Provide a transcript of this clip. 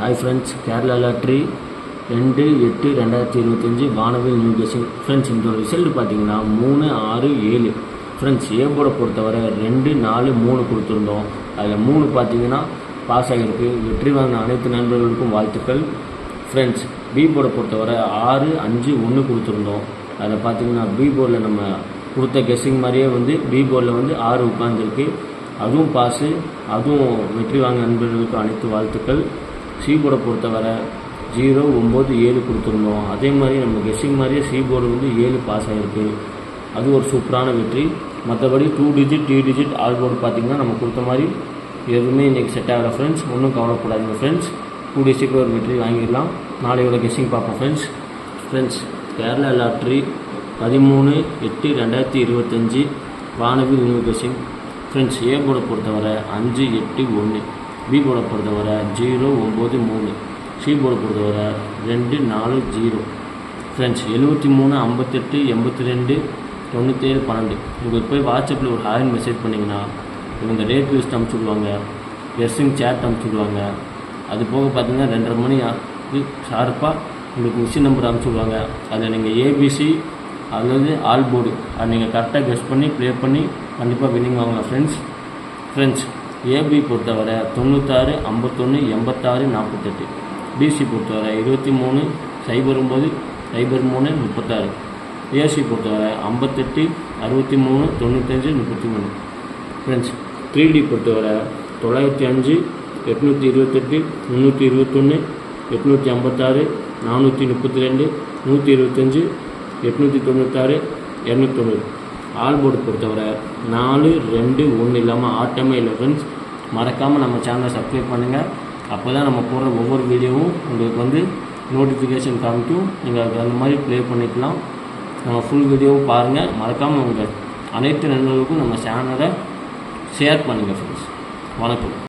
Hi friends Kerala lottery ரெண்டு எட்டு ரெண்டாயிரத்தி இருபத்தஞ்சி வானவில் நியூ கெஸிங் ஃப்ரெண்ட்ஸ் இந்த ரிசல்ட் பார்த்தீங்கன்னா மூணு ஆறு ஏழு. ஃப்ரெண்ட்ஸ் ஏ போர்டை பொறுத்தவரை ரெண்டு நாலு மூணு கொடுத்துருந்தோம். அதில் மூணு பார்த்தீங்கன்னா பாஸ் ஆகிருக்கு வெற்றி வாங்கின அனைத்து நண்பர்களுக்கும் வாழ்த்துக்கள். ஃப்ரெண்ட்ஸ் பி போர்டை பொறுத்தவரை ஆறு அஞ்சு ஒன்று கொடுத்துருந்தோம். அதில் பார்த்தீங்கன்னா பி போர்டில் நம்ம கொடுத்த கெஸ்ஸிங் மாதிரியே வந்து பி போர்டில் வந்து ஆறு உட்காந்துருக்கு அதுவும் பாஸு அதுவும் வெற்றி வாங்க நண்பர்களுக்கு அனைத்து வாழ்த்துக்கள். சி போர்டை பொறுத்தவரை ஜீரோ ஒம்பது ஏழு கொடுத்துருந்தோம். அதே மாதிரி நம்ம கெஸ்ஸிங் மாதிரியே சி போர்டு வந்து ஏழு பாஸ் ஆகிருக்கு அது ஒரு சூப்பரான வெற்றி. மற்றபடி two digit three digit all board பார்த்தீங்கன்னா நம்ம கொடுத்த மாதிரி எதுவுமே இன்றைக்கி செட் ஆகலை ஃப்ரெண்ட்ஸ் ஒன்றும் கவலைப்படாதீங்க ஃப்ரெண்ட்ஸ் டூ டிஜிக்கு ஒரு வெற்றி வாங்கிடலாம். நாளையோட கெஸ்ஸிங் பார்ப்போம் ஃப்ரெண்ட்ஸ் ஃப்ரெண்ட்ஸ் கேரளா லாட்ரி பதிமூணு எட்டு ரெண்டாயிரத்தி இருபத்தஞ்சி வானவில் நியூ கெஸ்ஸிங் ஃப்ரெண்ட்ஸ் ஏ போர்டை பொறுத்தவரை அஞ்சு எட்டு ஒன்று. பி போர்டை பொறுத்தவரை ஜீரோ ஒம்பது மூணு. சி போர்டை பொறுத்தவரை ரெண்டு நாலு ஜீரோ ஃப்ரெண்ட்ஸ் எழுபத்தி மூணு ஐம்பத்தெட்டு எண்பத்தி ரெண்டு தொண்ணூற்றேழு பன்னெண்டு. உங்களுக்கு போய் வாட்ஸ்அப்பில் ஒரு ஹாயின் மெசேஜ் பண்ணிங்கன்னா இவங்க ரேட் லிஸ்ட் அனுப்பிச்சுடுவாங்க ட்ரெஸ்ஸிங் சேட் அனுப்பிச்சுடுவாங்க அது போக பார்த்தீங்கன்னா ரெண்டரை மணி ஆகுது. ஷார்ப்பாக உங்களுக்கு மிஷின் நம்பர் அனுப்பிச்சுடுவாங்க அதில் நீங்கள் ஏபிசி அல்லது ஆல் போர்டு அது நீங்கள் கரெக்டாக கெஸ்ட் பண்ணி ப்ளே பண்ணி கண்டிப்பாக வின்னிங் வாங்கலாம். ஃப்ரெண்ட்ஸ் ஃப்ரெண்ட்ஸ் ஏபி பொறுத்தவரை தொண்ணூத்தாறு ஐம்பத்தொன்று எண்பத்தாறு நாற்பத்தெட்டு. பிசி பொறுத்தவரை இருபத்தி மூணு சைபர் ஒம்பது சைபர் மூணு முப்பத்தாறு. ஏசி பொறுத்தவரை ஐம்பத்தெட்டு அறுபத்தி மூணு தொண்ணூத்தஞ்சு முப்பத்தி மூணு. ஃப்ரெண்ட்ஸ் த்ரீ டி பொறுத்தவரை தொள்ளாயிரத்தி அஞ்சு எட்நூற்றி இருபத்தெட்டு முந்நூற்றி இருபத்தொன்று எட்நூற்றி ஐம்பத்தாறு நானூற்றி முப்பத்தி ரெண்டு நூற்றி இருபத்தஞ்சு எட்நூற்றி தொண்ணூத்தாறு இரநூத்தொண்ணூறு ஆல்போர்டு ஆல் போர்டு பொறுத்தவரை நாலு ரெண்டு ஒன்று இல்லாமல் ஆட்டமே இல்லை ஃப்ரெண்ட்ஸ் மறக்காமல் நம்ம சேனலை சப்ஸ்கிரைப் பண்ணுங்கள் அப்போ தான் நம்ம போடுற ஒவ்வொரு வீடியோவும் உங்களுக்கு வந்து நோட்டிஃபிகேஷன் காமிக்கும். நீங்கள் அதுக்கு அந்த மாதிரி ப்ளே பண்ணிக்கலாம். நம்ம ஃபுல் வீடியோவும் பாருங்கள் மறக்காமல் உங்கள் அனைத்து நண்பர்களுக்கும் நம்ம சேனலை ஷேர் பண்ணுங்கள் ஃப்ரெண்ட்ஸ் வணக்கம்.